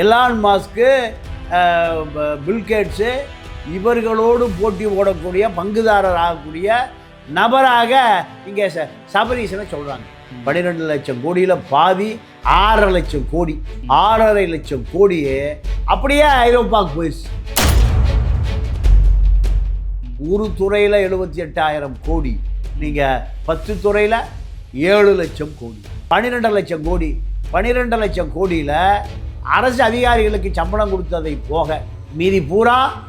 Elon mask Bill Gates இவர்களோடு போட்டி போடக்கூடிய பங்குதாரர் ஆகக்கூடிய நபராக இங்கே ச சபரீசனை சொல்கிறாங்க பன்னிரெண்டு லட்சம் கோடியில் பாதி ஆறரை லட்சம் கோடி ஆறரை லட்சம் கோடியே அப்படியே ஐரோப்பாவுக்கு போயிடுச்சு ஒரு துறையில் எழுபத்தி எட்டாயிரம் கோடி நீங்கள் பத்து துறையில் ஏழு லட்சம் கோடி பன்னிரெண்டு லட்சம் கோடி பன்னிரெண்டு லட்சம் கோடியில் அரசு அதிகாரிகளுக்கு சம்பளம் கொடுத்ததை போக மீதி பூரா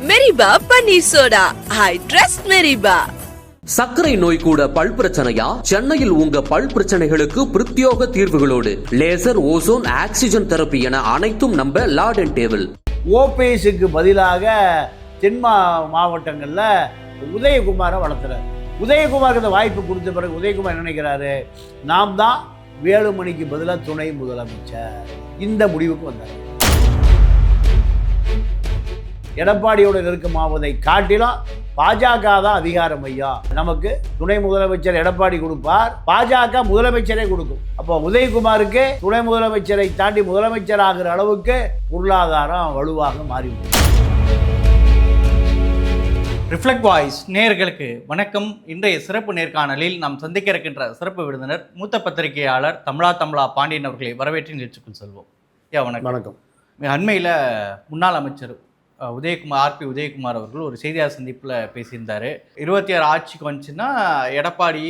மெரிபா பன்னீர் சோடா ஐ ட்ரஸ்ட் மெரிபா சர்க்கரை நோய் கூட பல் பிரச்சனையா? சென்னையில் உங்க பல் பிரச்சனைகளுக்கு பிரத்யோக தீர்வுகளோடு. லேசர் ஓசோன் ஆக்சிஜன் தெரப்பி என அனைத்தும் நம்ப லார்ட் அண்ட் டேபிள் ஓபிஎஸ்க்கு பதிலாக தென் மா மாவட்டங்களில் உதயகுமாரை வளர்த்துறாரு. உதயகுமாருக்கு அந்த வாய்ப்பு கொடுத்த பிறகு உதயகுமார் நினைக்கிறாரு? நாம் தான் வேலுமணிக்கு பதிலாக துணை முதலமைச்சர். இந்த முடிவுக்கு வந்தார். எடப்பாடியோட நெருக்கமாவதை காட்டிலும் பாஜக தான் அதிகாரம் ஐயா. நமக்கு துணை முதலமைச்சர் எடப்பாடி கொடுப்பார். பாஜக முதலமைச்சரே கொடுக்கும். அப்போ உதயகுமாருக்கு துணை முதலமைச்சரை தாண்டி முதலமைச்சர் ஆகிற அளவுக்கு பொருளாதாரம் வலுவாக மாறிவிடும் ரிஃப்ளெக்ட் வாய்ஸ் நேயர்களுக்கு வணக்கம். இன்றைய சிறப்பு நேர்காணலில் நாம் சந்திக்க இருக்கின்ற சிறப்பு விருந்தினர் மூத்த பத்திரிகையாளர் தமிழா தமிழா பாண்டியன் அவர்களை வரவேற்று நிகழ்ச்சிக்குள் செல்வோம். யா வணக்கம். வணக்கம். அண்மையில் முன்னாள் அமைச்சர் உதயகுமார் ஆர்பி உதயகுமார் அவர்கள் ஒரு செய்தியாளர் சந்திப்பில் பேசியிருந்தார். இருபத்தி ஆறு ஆட்சிக்கு வந்துச்சுன்னா எடப்பாடி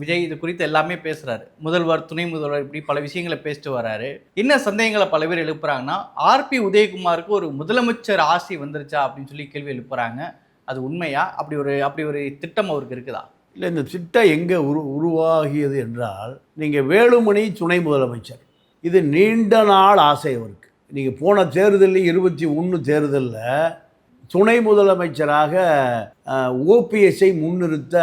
விஜய் இது குறித்து எல்லாமே பேசுகிறாரு முதல்வர் துணை முதல்வர் இப்படி பல விஷயங்களை பேசிட்டு வராரு. என்ன சந்தேகங்களை பல பேர் எழுப்புறாங்கன்னா ஆர்பி உதயகுமாருக்கு ஒரு முதலமைச்சர் ஆசை வந்துருச்சா அப்படின்னு சொல்லி கேள்வி எழுப்புறாங்க. அது உண்மையா? அப்படி ஒரு அப்படி ஒரு திட்டம் அவருக்கு இருக்குதா? இல்லை இந்த திட்டம் எங்கே உரு உருவாகியது என்றால் நீங்கள் வேலுமணி துணை முதலமைச்சர். இது நீண்ட நாள் ஆசை அவருக்கு. நீங்கள் போன தேர்தலில் இருபத்தி ஒன்று தேர்தலில் துணை முதலமைச்சராக ஓபிஎஸ்ஐ முன்னிறுத்த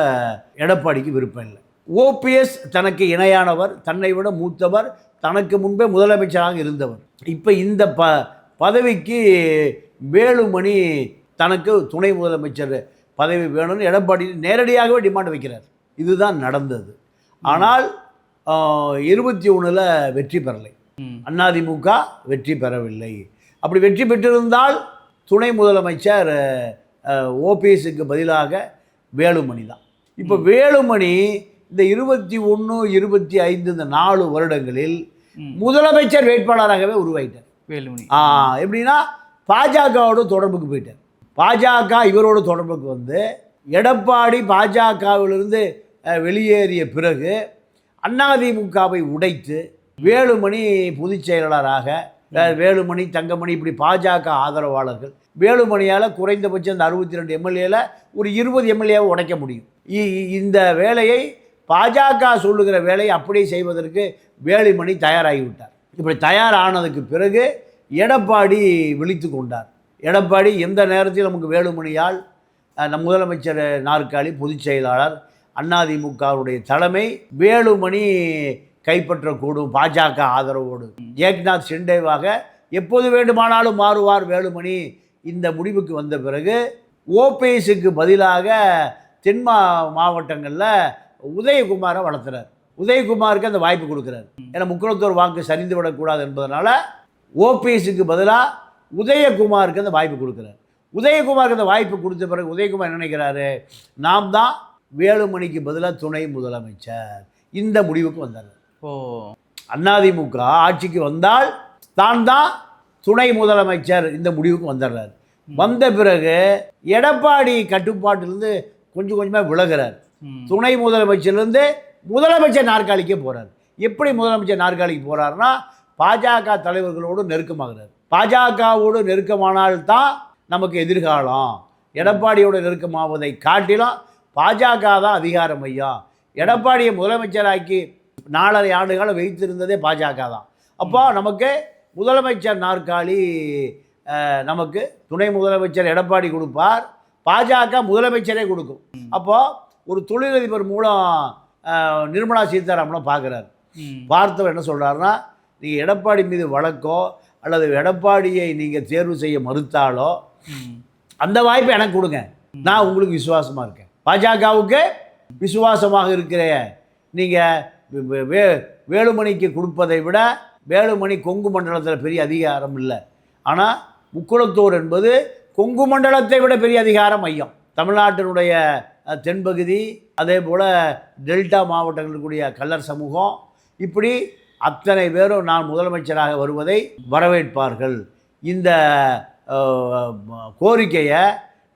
எடப்பாடிக்கு விருப்பம் இல்லை. ஓபிஎஸ் தனக்கு இணையானவர் தன்னை விட மூத்தவர் தனக்கு முன்பே முதலமைச்சராக இருந்தவர். இப்போ இந்த ப பதவிக்கு வேலுமணி தனக்கு துணை முதலமைச்சர் பதவி வேணும்னு எடப்பாடி நேரடியாகவே டிமாண்ட் வைக்கிறார். இதுதான் நடந்தது. ஆனால் இருபத்தி ஒன்றில் வெற்றி பெறலை. அதிமுக வெற்றி பெறவில்லை. அப்படி வெற்றி பெற்றிருந்தால் துணை முதலமைச்சர் ஓபிஎஸ்க்கு பதிலாக வேலுமணி தான். இப்போ வேலுமணி இந்த இருபத்தி ஒன்று இருபத்தி ஐந்து இந்த நாலு வருடங்களில். முதலமைச்சர் வேட்பாளராகவே உருவாயிட்டார். வேலுமணி. எப்படின்னா பாஜகவோட தொடர்புக்கு போயிட்டார். பாஜக இவரோட தொடர்புக்கு வந்து எடப்பாடி பாஜகவிலிருந்து வெளியேறிய பிறகு அதிமுகவை உடைத்து வேலுமணி பொதுச் செயலாளராக வேலுமணி தங்கமணி இப்படி பாஜக ஆதரவாளர்கள் வேலுமணியால் குறைந்தபட்சம் இந்த அறுபத்தி ரெண்டு எம்எல்ஏல ஒரு இருபது எம்எல்ஏவை உடைக்க முடியும். இ- இந்த வேலையை பாஜக சொல்லுகிற வேலையை அப்படியே செய்வதற்கு வேலுமணி தயாராகிவிட்டார். இப்படி தயாரானதுக்கு பிறகு எடப்பாடி விழித்து கொண்டார். எடப்பாடி எந்த நேரத்தில் நமக்கு வேலுமணியால் நம் முதலமைச்சர் நாற்காலி பொதுச் செயலாளர் அதிமுகவுடைய தலைமை வேலுமணி கைப்பற்றக்கூடும் பாஜக ஆதரவோடு. ஏக்நாத் ஷிண்டேவாக எப்போது வேண்டுமானாலும் மாறுவார் வேலுமணி. இந்த முடிவுக்கு வந்த பிறகு ஓபிஎஸ்க்கு பதிலாக தென் மா மாவட்டங்களில் உதயகுமாரை வளர்த்துறார். உதயகுமாருக்கு அந்த வாய்ப்பு கொடுக்குறாரு. ஏன்னா முக்குளத்தூர் வாக்கு சரிந்து விடக்கூடாது என்பதனால ஓபிஎஸ்க்கு பதிலாக உதயகுமாருக்கு அந்த வாய்ப்பு கொடுக்குறாரு. உதயகுமாருக்கு அந்த வாய்ப்பு கொடுத்த பிறகு உதயகுமார் நினைக்கிறாரு? நாம் தான் வேலுமணிக்கு பதிலாக துணை முதலமைச்சர். இந்த முடிவுக்கு வந்தார். ஓ. அதிமுக ஆட்சிக்கு வந்தால் தான் தான் துணை முதலமைச்சர் இந்த முடிவுக்கு வந்துடுறார். வந்த பிறகு எடப்பாடி கட்டுப்பாட்டிலிருந்து கொஞ்சம் கொஞ்சமாக விலகுறார். துணை முதலமைச்சர்லேருந்து முதலமைச்சர் நாற்காலிக்கே போகிறார் எப்படி முதலமைச்சர் நாற்காலிக்கு போகிறாருன்னா பாஜக தலைவர்களோடு நெருக்கமாகிறார். பாஜகவோடு நெருக்கமானால்தான் நமக்கு எதிர்காலம். எடப்பாடியோட நெருக்கமாவதை காட்டிலும் பாஜக தான் அதிகாரம் ஐயா. எடப்பாடியை முதலமைச்சராக்கி நாலரை ஆண்டுகாலம் வைத்திருந்ததே பாஜக தான். அப்போ நமக்கு முதலமைச்சர் நாற்காலி நமக்கு துணை முதலமைச்சர் எடப்பாடி கொடுப்பார். பாஜக முதலமைச்சரே கொடுக்கும். அப்போ ஒரு தொழிலதிபர் மூலம் நிர்மலா சீதாராமனை பார்க்குறாரு. பார்த்தவர் என்ன சொல்கிறாருன்னா நீங்கள் எடப்பாடி மீது வழக்கோ அல்லது எடப்பாடியை நீங்கள் தேர்வு செய்ய மறுத்தாலோ அந்த வாய்ப்பை எனக்கு கொடுங்க. நான் உங்களுக்கு விசுவாசமாக இருக்கேன். பாஜகவுக்கு விசுவாசமாக இருக்கிற நீங்கள் வே- வேலுமணிக்கு கொடுப்பதை விட வேலுமணி கொங்கு மண்டலத்தில் பெரிய அதிகாரம் இல்லை. ஆனால் முக்குளத்தூர் என்பது கொங்கு மண்டலத்தை விட பெரிய அதிகாரம் மையம். தமிழ்நாட்டினுடைய தென்பகுதி அதே போல் டெல்டா மாவட்டங்களில் கூடிய கல்லர் சமூகம். இப்படி அத்தனை பேரும் நான் முதலமைச்சராக வருவதை வரவேற்பார்கள். இந்த கோரிக்கையை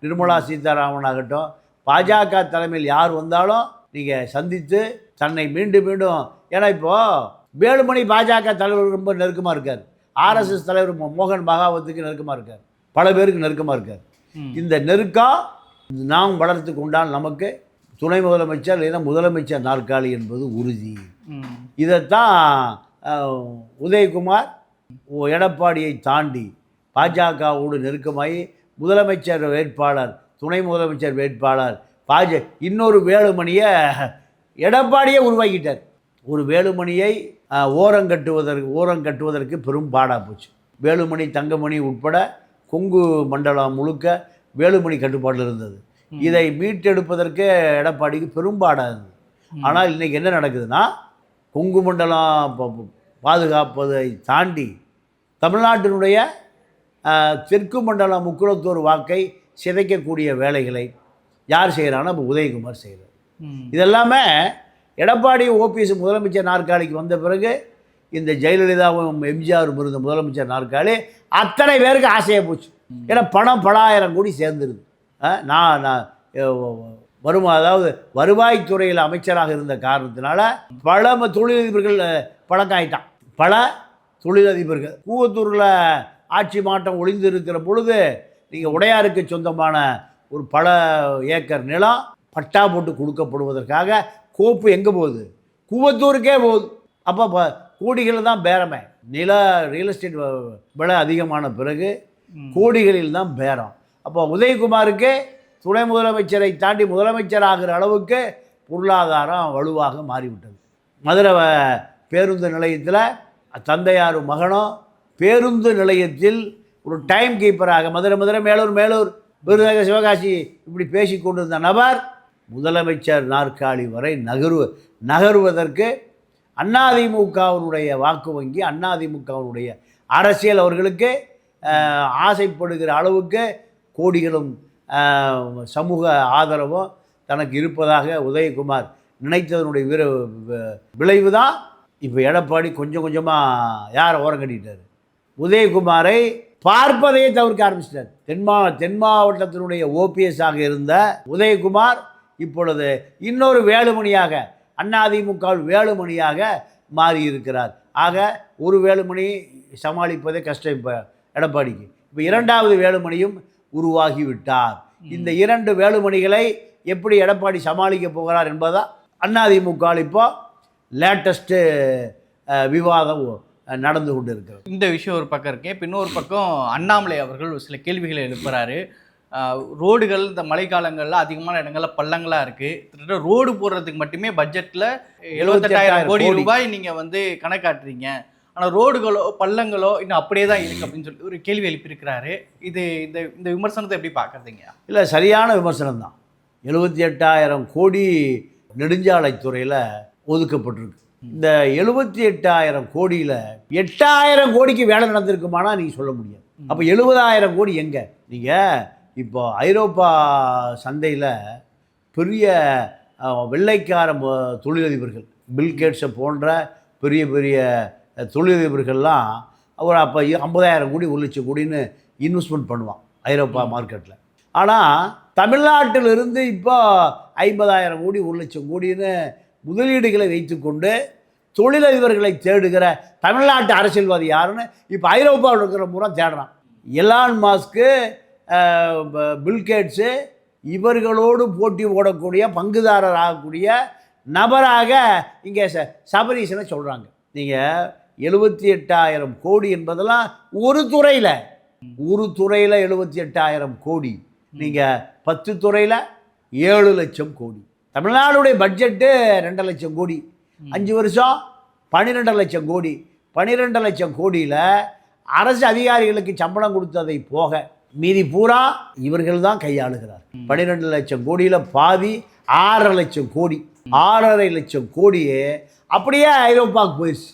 நிர்மலா சீதாராமன் ஆகட்டும் பாஜக தலைமையில் யார் வந்தாலும் நீங்கள் சந்தித்து தன்னை மீண்டும் மீண்டும் ஏன்னா இப்போது வேலுமணி பாஜக தலைவர் ரொம்ப நெருக்கமாக இருக்கார். ஆர்எஸ்எஸ் தலைவர் மோகன் பகாவத்துக்கு நெருக்கமாக இருக்கார். பல பேருக்கு நெருக்கமாக இருக்கார். இந்த நெருக்கம் நாம் வளர்த்து கொண்டால் நமக்கு துணை முதலமைச்சர் இல்லைன்னா முதலமைச்சர் நாற்காலி என்பது உறுதி. இதைத்தான் உதயகுமார் எடப்பாடியை தாண்டி பாஜகவோடு நெருக்கமாகி முதலமைச்சர் வேட்பாளர் துணை முதலமைச்சர் வேட்பாளர் பாஜ இன்னொரு வேலுமணியை எடப்பாடியே உருவாக்கிட்டார். ஒரு வேலுமணியை ஓரங்கட்டுவதற்கு ஓரங்கட்டுவதற்கு பெரும் பாடாக போச்சு. வேலுமணி தங்கமணி உட்பட கொங்கு மண்டலம் முழுக்க வேலுமணி கட்டுப்பாட்டில் இருந்தது. இதை மீட்டெடுப்பதற்கு எடப்பாடிக்கு பெரும்பாடாக இருந்தது ஆனால் இன்றைக்கி என்ன நடக்குதுன்னா கொங்கு மண்டலம் ப- ப- பாதுகாப்பதை தாண்டி தமிழ்நாட்டினுடைய தெற்கு மண்டலம் முக்குளத்தூர் வாக்கை சிதைக்கக்கூடிய வேலைகளை யார் செய்கிறான்னா இப்போ உதயகுமார் செய்கிறார். இதெல்லாமே எடப்பாடி ஓபிஎஸ் முதலமைச்சர் நாற்காலிக்கு வந்த பிறகு இந்த ஜெயலலிதாவும் எம்ஜிஆரும் இருந்த முதலமைச்சர் நாற்காலி அத்தனை பேருக்கு ஆசையாக போச்சு. ஏன்னா பணம் பலாயிரம் கோடி சேர்ந்துருது. நான் நான் வருமா அதாவது வருவாய்த்துறையில் அமைச்சராக இருந்த காரணத்தினால பல தொழிலதிபர்கள் பழக்கம் ஆயிட்டான் பல தொழிலதிபர்கள். கூவத்தூரில் ஆட்சி மாற்றம் ஒளிந்து இருக்கிற பொழுது நீங்கள் உடையாருக்கு சொந்தமான ஒரு பல ஏக்கர் நிலம் பட்டா போட்டு கொடுக்கப்படுவதற்காக கோப்பு எங்கே போகுது? கூவத்தூருக்கே போகுது. அப்போ கோடிகளில் தான் பேரமே. நில ரியல் எஸ்டேட் விலை அதிகமான பிறகு கோடிகளில் தான் பேரம். அப்போ உதயகுமாருக்கு துணை முதலமைச்சரை தாண்டி முதலமைச்சர் ஆகிற அளவுக்கு பொருளாதாரம் வலுவாக மாறிவிட்டது. மதுரை பேருந்து நிலையத்தில் தந்தையாரும் மகனும் பேருந்து நிலையத்தில் ஒரு டைம் கீப்பராக மதுரை மதுரை மேலூர் மேலூர் விருதுநகர் சிவகாசி இப்படி பேசி கொண்டிருந்த நபர் முதலமைச்சர் நாற்காலி வரை நகரு நகருவதற்கு அதிமுகவினுடைய வாக்கு வங்கி அதிமுகவினுடைய அரசியல் அவர்களுக்கு ஆசைப்படுகிற அளவுக்கு கோடிகளும் சமூக ஆதரவும் தனக்கு இருப்பதாக உதயகுமார் நினைத்ததனுடைய விர விளைவு தான் இப்போ எடப்பாடி கொஞ்சம் கொஞ்சமாக யாரை ஓரம் கட்டிட்டார் உதயகுமாரை பார்ப்பதையே தவிர்க்க ஆரம்பிச்சிட்டார். தென்மா தென் மாவட்டத்தினுடைய ஓபிஎஸ்ஸாக இருந்த உதயகுமார் இப்பொழுது இன்னொரு வேலுமணியாக அதிமுகவில் வேலுமணியாக மாறி இருக்கிறார் ஆக ஒரு வேலுமணி சமாளிப்பதே கஷ்டம் இப்போ எடப்பாடிக்கு. இப்போ இரண்டாவது வேலுமணியும் உருவாகி விட்டார் இந்த இரண்டு வேலுமணிகளை எப்படி எடப்பாடி சமாளிக்க போகிறார் என்பதா அதிமுக இப்போ லேட்டஸ்ட்டு விவாதம் நடந்து கொண்டு இருக்கிறது இந்த விஷயம் ஒரு பக்கம் இருக்கே இப்போ இன்னொரு பக்கம் அண்ணாமலை அவர்கள் ஒரு சில கேள்விகளை எழுப்புறாரு. ரோடுகள் இந்த மழைக்காலங்களில் அதிகமான இடங்கள்ல பள்ளங்களா இருக்கு. கிட்டத்தட்ட ரோடு போடுறதுக்கு மட்டுமே பட்ஜெட்ல எழுபத்தெட்டாயிரம் கோடி. ரூபாய் நீங்க வந்து கணக்காட்டுறீங்க. ஆனா ரோடுகளோ பள்ளங்களோ இன்னும் அப்படியே தான் இருக்கு அப்படின்னு சொல்லி ஒரு கேள்வி எழுப்பியிருக்கிறாரு. இது இந்த இந்த விமர்சனத்தை எப்படி பார்க்கறதுங்க இல்லை சரியான விமர்சனம் தான். எழுபத்தி எட்டாயிரம் கோடி நெடுஞ்சாலைத்துறையில் ஒதுக்கப்பட்டிருக்கு. இந்த எழுபத்தி எட்டாயிரம் கோடியில் எட்டாயிரம் கோடிக்கு வேலை நடந்திருக்குமானா நீங்கள் சொல்ல முடியாது. அப்போ எழுபதாயிரம் கோடி எங்கே? நீங்கள் இப்போ ஐரோப்பா சந்தையில் பெரிய வெள்ளைக்கார தொழிலதிபர்கள் பில்கேட்ஸை போன்ற பெரிய பெரிய தொழிலதிபர்கள்லாம் அவர் அப்போ ஐம்பதாயிரம் கோடி ஒரு லட்சம் கோடின்னு இன்வெஸ்ட்மெண்ட் பண்ணுவான் ஐரோப்பா மார்க்கெட்டில் ஆனால் தமிழ்நாட்டிலிருந்து இப்போ ஐம்பதாயிரம் கோடி ஒரு லட்சம் கோடின்னு முதலீடுகளை வைத்துக்கொண்டு தொழிலதிபர்களை தேடுகிற தமிழ்நாட்டு அரசியல்வாதி யாருன்னு இப்போ ஐரோப்பாவில் இருக்கிற முறை தேடுறான். எலான் மாஸ்க்கு பில்கேட்ஸு இவர்களோடு போட்டி போடக்கூடிய பங்குதாரர் ஆகக்கூடிய நபராக இங்கே ச சபரீசனை சொல்கிறாங்க நீங்கள் எழுபத்தி எட்டாயிரம் கோடி என்பதெல்லாம் ஒரு துறையில். ஒரு துறையில் எழுபத்தி எட்டாயிரம் கோடி. நீங்கள் பத்து துறையில் ஏழு லட்சம் கோடி. தமிழ்நாடுடைய பட்ஜெட்டு ரெண்டு லட்சம் கோடி. அஞ்சு வருஷம் பன்னிரெண்டு லட்சம் கோடி. பன்னிரெண்டு லட்சம் கோடியில் அரசு அதிகாரிகளுக்கு சம்பளம் கொடுத்ததை போக மீதி பூரா இவர்கள் தான் கையாளுகிறார். பன்னிரெண்டு லட்சம் கோடியில் பாதி ஆறரை லட்சம் கோடி. ஆறரை லட்சம் கோடியே அப்படியே ஐரோப்பாவுக்கு போயிடுச்சு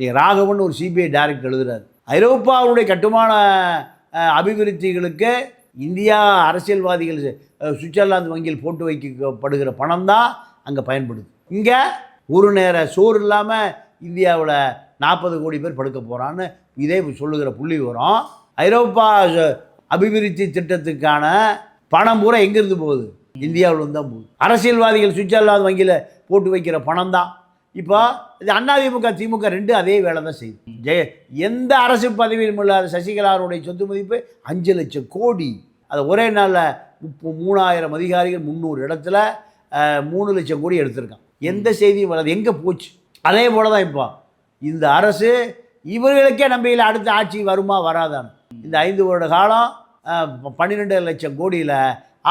நீ ராகவன் ஒரு சிபிஐ டைரக்டர் எழுதுறாரு. ஐரோப்பாவுடைய கட்டுமான அபிவிருத்திகளுக்கு இந்தியா அரசியல்வாதிகள் சுவிட்சர்லாந்து வங்கியில் போட்டு வைக்கப்படுகிற பணம் தான் அங்கே பயன்படுது. இங்கே ஒரு நேர சோறு இல்லாமல் இந்தியாவில் நாற்பது கோடி பேர் படுக்க போகிறான்னு இதே சொல்லுகிற புள்ளி வரும். ஐரோப்பா அபிவிருத்தி திட்டத்துக்கான பணம் பூரா எங்கேருந்து போகுது? இந்தியாவில் தான் போகுது. அரசியல்வாதிகள் சுவிட்சர்லாந்து வங்கியில் போட்டு வைக்கிற பணம் தான் இப்போ இது அதிமுக திமுக ரெண்டு அதே வேலை தான் செய்யுது. ஜெய எந்த அரசு பதவியிலும் இல்லாத சசிகலாருடைய சொத்து மதிப்பு அஞ்சு லட்சம் கோடி. அது ஒரே நாளில் முப்பது மூணாயிரம் அதிகாரிகள் முந்நூறு இடத்துல மூணு லட்சம் கோடி எடுத்திருக்கான் எந்த செய்தியும் வராது. எங்கே போச்சு? அதே போல தான் இப்போ. இந்த அரசு இவர்களுக்கே நம்பிக்கையில் அடுத்த ஆட்சி வருமா வராதான் இந்த ஐந்து வருட காலம் பன்னிரெண்டு லட்சம் கோடியில்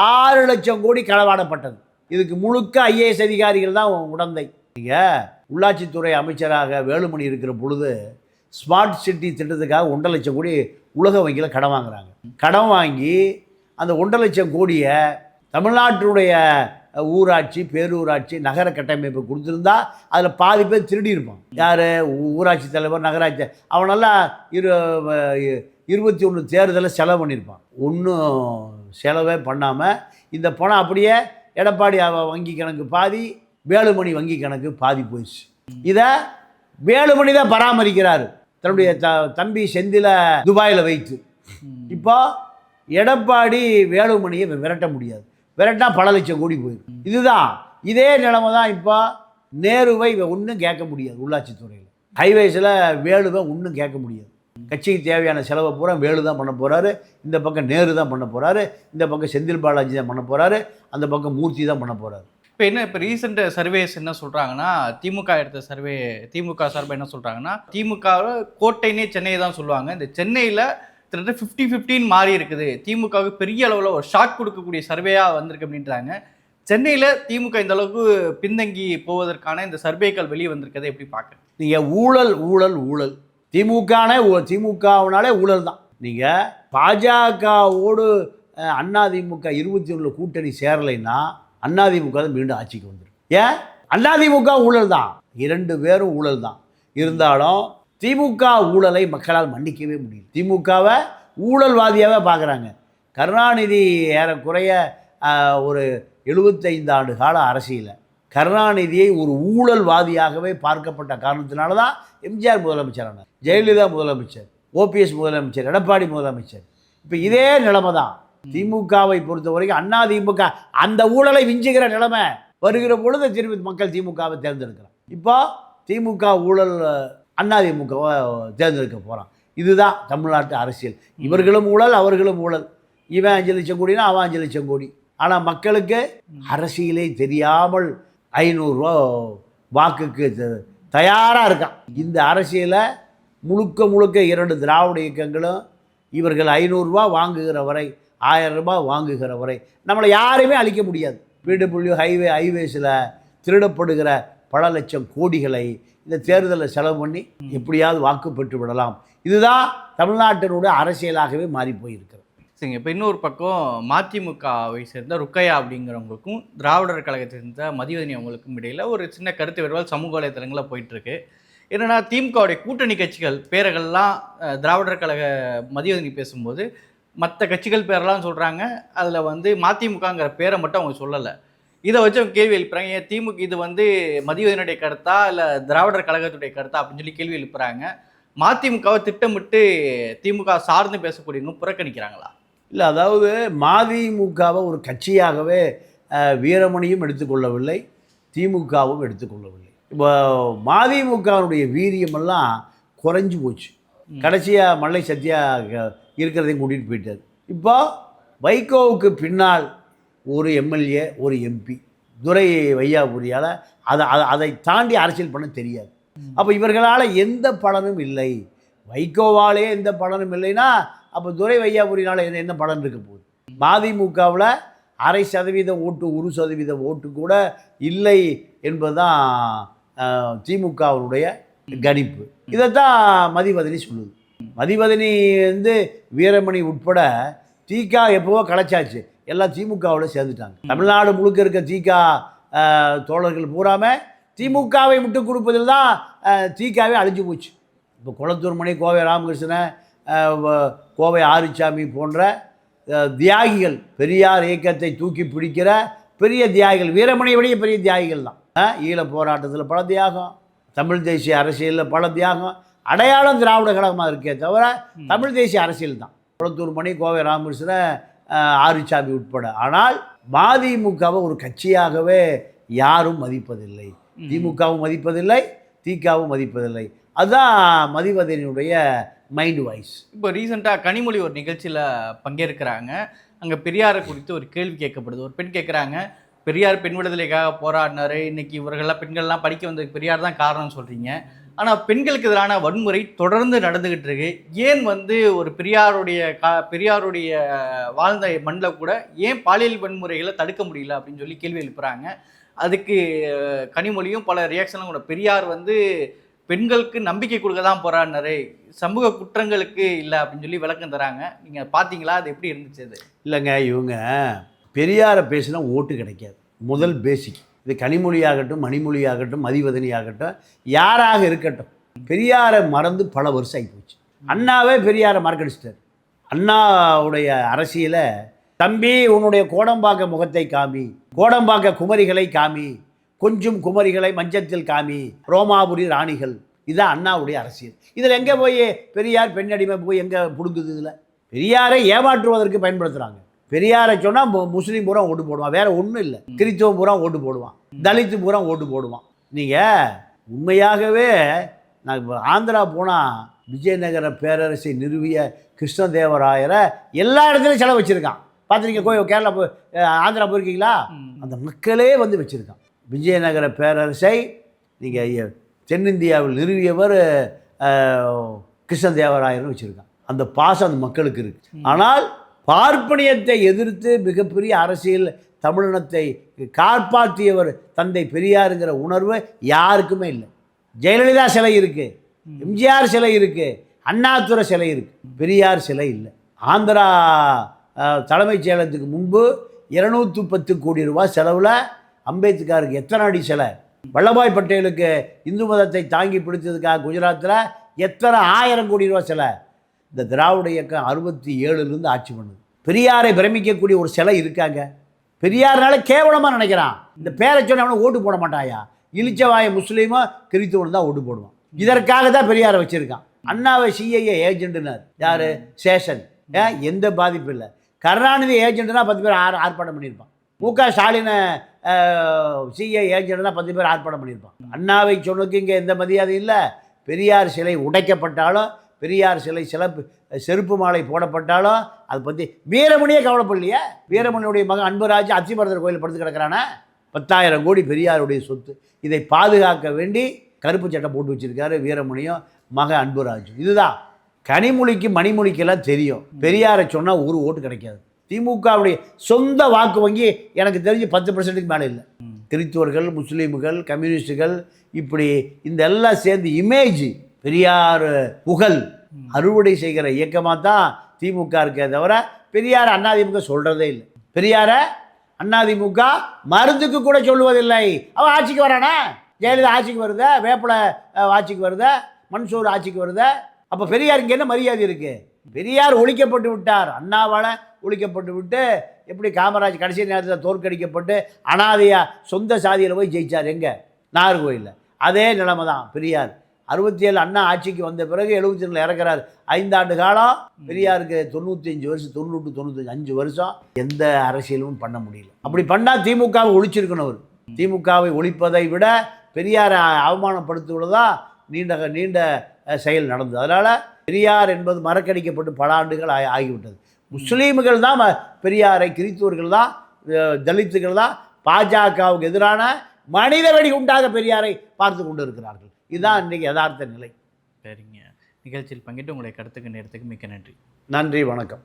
ஆறு லட்சம் கோடி களவாடப்பட்டது. இதுக்கு முழுக்க ஐஏஎஸ் அதிகாரிகள் தான் உடந்தை. நீங்கள் உள்ளாட்சித்துறை அமைச்சராக வேலுமணி இருக்கிற பொழுது ஸ்மார்ட் சிட்டி திட்டத்துக்காக ஒன்றரை லட்சம் கோடி உலக வங்கியில் கடன் வாங்குறாங்க. கடன் வாங்கி அந்த ஒன்றரை லட்சம் கோடியை தமிழ்நாட்டினுடைய ஊராட்சி பேரூராட்சி நகர கட்டமைப்பு கொடுத்துருந்தா அதில் பாதி பேர் திருடி இருப்பான் யார்? ஊராட்சி தலைவர் நகராட்சி அவனெல்லாம் இரு இருபத்தி ஒன்று தேர்தலை செலவு பண்ணியிருப்பான் ஒன்றும் செலவே பண்ணாமல் இந்த பணம் அப்படியே எடப்பாடி வங்கி கணக்கு பாதி வேலுமணி வங்கி கணக்கு பாதி போயிடுச்சு. இதை வேலுமணி தான் பராமரிக்கிறார். தன்னுடைய த தம்பி செந்தில துபாயில் வைத்து. இப்போ எடப்பாடி வேலுமணியை விரட்ட முடியாது. விரட்டால் பல லட்சம் கோடி போயிடும். இதுதான். இதே நிலைமை தான் இப்போ நேருவை ஒன்றும் கேட்க முடியாது உள்ளாட்சித்துறையில் ஹைவேஸில் வேலுவை ஒன்றும் கேட்க முடியாது. கட்சிக்கு தேவையான செலவை பூரா வேலு தான் பண்ண போகிறாரு இந்த பக்கம் நேரு தான் பண்ண போகிறாரு இந்த பக்கம் செந்தில் பாலாஜி தான் பண்ண போகிறாரு அந்த பக்கம் மூர்த்தி தான் பண்ண போகிறாரு இப்போ என்ன இப்போ ரீசெண்ட் சர்வேஸ் என்ன சொல்கிறாங்கன்னா திமுக எடுத்த சர்வே திமுக சார்பாக என்ன சொல்கிறாங்கன்னா திமுக கோட்டைனே சென்னை தான் சொல்லுவாங்க. இந்த சென்னையில் கிட்டத்தட்ட ஃபிஃப்டி ஃபிஃப்டின்னு மாறி இருக்குது. திமுகவுக்கு பெரிய அளவில் ஒரு ஷாக் கொடுக்கக்கூடிய சர்வேயாக வந்திருக்கு அப்படின்றாங்க. சென்னையில் திமுக இந்த அளவுக்கு பின்தங்கி போவதற்கான இந்த சர்வேக்கள் வெளியே வந்திருக்கதை எப்படி பார்க்க நீங்கள் ஊழல் ஊழல் ஊழல். திமுகனே திமுகவினாலே ஊழல் தான். நீங்கள் பாஜகவோடு அதிமுக இருபத்தி ஒன்றில் கூட்டணி சேரலைன்னா அதிமுக தான் மீண்டும் ஆட்சிக்கு வந்துடும் ஏன்? அதிமுக ஊழல் தான். இரண்டு பேரும் ஊழல் தான். இருந்தாலும் திமுக ஊழலை மக்களால் மன்னிக்கவே முடியும் திமுகவை ஊழல்வாதியாகவே பார்க்குறாங்க. கருணாநிதி ஏறக்குறைய ஒரு எழுபத்தைந்து ஆண்டு கால அரசியலில் கருணாநிதியை ஒரு ஊழல்வாதியாகவே பார்க்கப்பட்ட காரணத்தினால தான் எம்ஜிஆர் முதலமைச்சரானார் ஜெயலலிதா முதலமைச்சர் ஓபிஎஸ் முதலமைச்சர் எடப்பாடி முதலமைச்சர். இப்போ இதே நிலைமை தான். திமுகவை பொறுத்த வரைக்கும் அண்ணா திமுக அந்த ஊழலை விஞ்சுகிற நிலைமை வருகிற பொழுது திரும்பி மக்கள் திமுகவை தேர்ந்தெடுக்கிறான் இப்போ திமுக ஊழல் அண்ணா திமுகவை தேர்ந்தெடுக்க போகிறான் இதுதான் தமிழ்நாட்டு அரசியல். இவர்களும் ஊழல் அவர்களும் ஊழல். இவன் அஞ்சு லட்சம் கோடினா அவன் அஞ்சு லட்சம் கோடி ஆனால் மக்களுக்கு அரசியலே தெரியாமல் ஐநூறுரூவா வாக்குக்கு தயாராக இருக்கான். இந்த அரசியலை முழுக்க முழுக்க இரண்டு திராவிட இயக்கங்களும் இவர்கள் ஐநூறுரூவா வாங்குகிற வரை ஆயிரம் ரூபாய் வாங்குகிற வரை நம்மளை யாரையுமே அழிக்க முடியாது. வீடு புள்ளி ஹைவே ஹைவேஸில் திருடப்படுகிற பல லட்சம் கோடிகளை இந்த தேர்தலில் செலவு பண்ணி எப்படியாவது வாக்கு பெற்று விடலாம். இதுதான் தமிழ்நாட்டினுடைய அரசியலாகவே மாறி போயிருக்கிறது சரிங்க. இப்போ இன்னொரு பக்கம் மதிமுகவை சேர்ந்த ருக்கையா அப்படிங்கிறவங்களுக்கும் திராவிடர் கழகத்தை சேர்ந்த மதிவதனி அவங்களுக்கும் இடையில ஒரு சின்ன கருத்து வேறுபாடு சமூக வலைத்தளங்களில் போயிட்டு இருக்கு என்னன்னா திமுகவுடைய கூட்டணி கட்சிகள் பேர்கள்லாம் அஹ், திராவிடர் கழக மதிவதனி பேசும்போது மற்ற கட்சிகள் பேரெல்லாம் சொல்கிறாங்க அதில் வந்து மதிமுகங்கிற பேரை மட்டும் அவங்க சொல்லலை. இதை வச்சு அவங்க கேள்வி எழுப்புறாங்க. ஏன் திமுக இது வந்து மதிவதனுடைய கருத்தா? இல்லை திராவிடர் கழகத்துடைய கருத்தா? அப்படின்னு சொல்லி கேள்வி எழுப்புறாங்க. மதிமுகவை திட்டமிட்டு திமுக சார்ந்து பேசக்கூடியவங்க புறக்கணிக்கிறாங்களா? இல்லை அதாவது மதிமுகவை ஒரு கட்சியாகவே வீரமணியும் எடுத்துக்கொள்ளவில்லை. திமுகவும் எடுத்துக்கொள்ளவில்லை. இப்போ மதிமுகவுடைய வீரியமெல்லாம் குறைஞ்சு போச்சு. கடைசியாக மல்லை சத்யா இருக்கிறதையும் கூட்டிகிட்டு போயிட்டார். இப்போ வைகோவுக்கு பின்னால் ஒரு எம்எல்ஏ ஒரு எம்பி. துரை வையாபுரியால் அதை அதை- அதை தாண்டி அரசியல் பண்ண தெரியாது. அப்போ இவர்களால் எந்த பலனும் இல்லை. வைகோவாலே எந்த பலனும் இல்லைன்னா அப்போ துரை வையாபுரினால் என்ன என்ன பலன் இருக்க போகுது? மதிமுகவில் அரை சதவீதம் ஓட்டு ஒரு சதவீதம் ஓட்டு கூட இல்லை என்பதுதான் திமுகவினுடைய கணிப்பு. இதைத்தான் மதிவதனி சொல்லுது. மதிவதனி வந்து வீரமணி உட்பட திக எப்போவோ கலைச்சாச்சு. எல்லாம் திமுகவோட சேர்ந்துட்டாங்க. தமிழ்நாடு முழுக்க இருக்க திக தோழர்கள் பூராம திமுகவை விட்டு கொடுப்பதில் தான் திகாவே அழிஞ்சு போச்சு. இப்போ குளத்தூர் மணி கோவை ராமகிருஷ்ணன் கோவை ஆறுசாமி போன்ற தியாகிகள் பெரியார் இயக்கத்தை தூக்கி பிடிக்கிற பெரிய தியாகிகள் வீரமணியை விட பெரிய தியாகிகள் தான். ஈழ போராட்டத்தில் பல தியாகம். தமிழ் தேசிய அரசியலில் பல தியாகம் அடையாளம் திராவிட கழகமாக இருக்கே தவிர தமிழ் தேசிய அரசியல் தான். குளத்தூர் மணி கோவை ராமகிருஷ்ணன் அஹ், ஆறுசாமி உட்பட. ஆனால் மதிமுகவை ஒரு கட்சியாகவே யாரும் மதிப்பதில்லை. திமுகவும் மதிப்பதில்லை திகாவும் மதிப்பதில்லை. அதுதான் மதிவதனுடைய மைண்ட் வாய்ஸ் இப்போ ரீசெண்டாக கனிமொழி ஒரு நிகழ்ச்சியில் பங்கேற்கிறாங்க. அங்கே பெரியாரை குறித்து ஒரு கேள்வி கேட்கப்படுது. ஒரு பெண் கேட்குறாங்க பெரியார் பெண் விடுதலைக்காக போராடினார். இன்னைக்கு இவர்கள்லாம் பெண்கள்லாம் படிக்க வந்ததுக்கு பெரியார் தான் காரணம் சொல்கிறீங்க ஆனால் பெண்களுக்கு எதிரான வன்முறை தொடர்ந்து நடந்துக்கிட்டு இருக்கு. ஏன் வந்து ஒரு பெரியாருடைய கா பெரியாருடைய வாழ்ந்த மண்ணில் கூட ஏன் பாலியல் வன்முறைகளை தடுக்க முடியல அப்படின்னு சொல்லி கேள்வி எழுப்புறாங்க. அதுக்கு கனிமொழியும் பல ரியாக்ஷனும் கூட. பெரியார் வந்து பெண்களுக்கு நம்பிக்கை கொடுக்க தான் போராடினாரு. சமூக குற்றங்களுக்கு இல்லை அப்படின்னு சொல்லி விளக்கம் தராங்க. நீங்கள் பார்த்தீங்களா? அது எப்படி இருந்துச்சு அது? இல்லைங்க இவங்க பெரியாரை பேசினா ஓட்டு கிடைக்காது. முதல் பேசிக் இது கனிமொழியாகட்டும் மணிமொழியாகட்டும் மதிவதனியாகட்டும் யாராக இருக்கட்டும். பெரியாரை மறந்து பல வருஷம் ஆகி போச்சு. அண்ணாவே பெரியாரை மறக்கடிச்சிட்டார். அண்ணாவுடைய அரசியல தம்பி உன்னுடைய கோடம்பாக்க முகத்தை காமி கோடம்பாக்க குமரிகளை காமி கொஞ்சம் குமரிகளை மஞ்சத்தில் காமி ரோமாபுரி ராணிகள். இதுதான் அண்ணாவுடைய அரசியல். இதில் எங்கே போய் பெரியார் பெண்ணடிமை போய் எங்கே பிடுங்குது இதில்? பெரியாரை ஏமாற்றுவதற்கு பயன்படுத்துகிறாங்க பெரியாரை சொன்னால் முஸ்லீம் பூரா ஓட்டு போடுவான். வேற ஒன்றும் இல்லை. கிறிஸ்தவ பூரா ஓட்டு போடுவான். தலித்து பூரா ஓட்டு போடுவான். நீங்கள் உண்மையாகவே நான் இப்போ ஆந்திரா போனால் விஜயநகர பேரரசை நிறுவிய கிருஷ்ணதேவராயரை எல்லா இடத்துலையும் செலவு வச்சுருக்கான். பார்த்துருக்கீங்க கோயில் கேரளா போய் ஆந்திரா போயிருக்கீங்களா? அந்த மக்களே வந்து வச்சுருக்கான். விஜயநகர பேரரசை நீங்கள் தென்னிந்தியாவில் நிறுவியவர் கிருஷ்ணதேவராயர்னு வச்சுருக்கான். அந்த பாசம் அந்த மக்களுக்கு இருக்கு. ஆனால் பார்ப்பனியத்தை எதிர்த்து மிகப்பெரிய அரசியல் தமிழினத்தை காப்பாற்றியவர் தந்தை பெரியாருங்கிற உணர்வு யாருக்குமே இல்லை. ஜெயலலிதா சிலை இருக்குது எம்ஜிஆர் சிலை இருக்குது அண்ணாதுரை சிலை இருக்கு. பெரியார் சிலை இல்லை. ஆந்திரா தலைமைச் செயலகத்துக்கு முன்பு இருநூத்தி பத்து கோடி ரூபாய் செலவில் அம்பேத்கருக்கு எத்தனை அடி சிலை வல்லபாய் பட்டேலுக்கு இந்து மதத்தை தாங்கி பிடித்ததுக்காக குஜராத்தில் எத்தனை ஆயிரம் கோடி ரூபாய் சிலை இந்த திராவிட இயக்கம் அறுபத்தி ஏழுலேருந்து ஆட்சி பண்ணுது. பெரியாரை பிரமிக்கக்கூடிய ஒரு சிலை இருக்காங்க பெரியார்னால கேவலமாக நினைக்கிறான். இந்த பேரை சொன்ன அவனை ஓட்டு போட மாட்டாயா? இழிச்சவாய முஸ்லீமோ கிறிஸ்துவன் தான் ஓட்டு போடுவான். இதற்காக தான் பெரியாரை வச்சுருக்கான். அண்ணாவை சிஐஏ ஏஜென்ட்னார். யார்? சேஷன். ஏன் எந்த பாதிப்பு இல்லை. கருணாநிதி ஏஜென்ட்னா பத்து பேர் ஆர் ஆர்ப்பாட்டம் பண்ணியிருப்பான். மு க ஸ்டாலினை சிஐ ஏஜென்ட்னா பத்து பேர் ஆர்ப்பாட்டம் பண்ணியிருப்பான். அண்ணாவை சொன்னதுக்கு இங்கே எந்த மரியாதையும் இல்லை. பெரியார் சிலை உடைக்கப்பட்டாலும் பெரியார் சிலை சிலப்பு செருப்பு மாலை போடப்பட்டாலும் அதை பற்றி வீரமணியே கவலைப்படலையே? வீரமணியுடைய மகன் அன்பராஜ் அத்திமரதர் கோயில் படுத்து கிடக்கிறானே? பத்தாயிரம் கோடி பெரியாருடைய சொத்து. இதை பாதுகாக்க வேண்டி கருப்பு சட்டை போட்டு வச்சிருக்காரு வீரமணியும் மகன் அன்புராஜும். இதுதான். கனிமொழிக்கு மணிமொழிக்கெல்லாம் தெரியும். பெரியாரை சொன்னால் ஒரு ஓட்டு கிடைக்காது. திமுகவுடைய சொந்த வாக்கு வங்கி எனக்கு தெரிஞ்சு பத்து பர்சன்ட்டுக்கு மேலே இல்லை. கிறிஸ்துவர்கள் முஸ்லீம்கள் கம்யூனிஸ்டுகள் இப்படி இந்த எல்லாம் சேர்ந்து இமேஜ் பெரியார் புகழ் அறுவடை செய்கிற இயக்கமாக தான் திமுக இருக்கே தவிர பெரியார் அதிமுக சொல்கிறதே இல்லை. பெரியாரை அதிமுக மருந்துக்கு கூட சொல்லுவதில்லை. அவன் ஆட்சிக்கு வரானே? ஜெயலலிதா ஆட்சிக்கு வருதா? வேப்பலை ஆட்சிக்கு வருதா? மன்சூர் ஆட்சிக்கு வருதா? அப்போ பெரியாருக்கு என்ன மரியாதை இருக்கு? பெரியார் ஒழிக்கப்பட்டு விட்டார். அண்ணாவால் ஒழிக்கப்பட்டு விட்டு எப்படி காமராஜ் கடைசி நேரத்தில் தோற்கடிக்கப்பட்டு அனாதையா சொந்த சாதியில் போய் ஜெயிச்சார் எங்கே? நாகர்கோயிலில் அதே நிலைமை தான் பெரியார். அறுபத்தி ஏழு அண்ணா ஆட்சிக்கு வந்த பிறகு எழுபத்தி ரெண்டில் இறக்குறாரு. ஐந்தாண்டு காலம் பெரியாருக்கு தொண்ணூற்றி அஞ்சு வருஷம் தொண்ணூற்று தொண்ணூற்றி அஞ்சு வருஷம் எந்த அரசியலும் பண்ண முடியல. அப்படி பண்ணால் திமுகவை ஒழிச்சிருக்கணும் அவர். திமுகவை ஒழிப்பதை விட பெரியாரை அவமானப்படுத்துவதா நீண்ட நீண்ட செயல் நடந்தது. அதனால் பெரியார் என்பது மறக்கடிக்கப்பட்டு பல ஆண்டுகள் ஆகி ஆகிவிட்டது. முஸ்லீம்கள் தான் பெரியாரை கிறிஸ்துவர்கள் தான் தலித்துகள் தான் பாஜகவுக்கு எதிரான மனித வெடி உண்டாக பெரியாரை பார்த்து கொண்டு இருக்கிறார்கள் இதுதான் இன்றைக்கு யதார்த்த நிலை. சரிங்க. நிகழ்ச்சியில் பங்கிட்டு உங்களுடைய கருத்துக்கு நேரத்துக்கு மிக்க நன்றி. நன்றி வணக்கம்.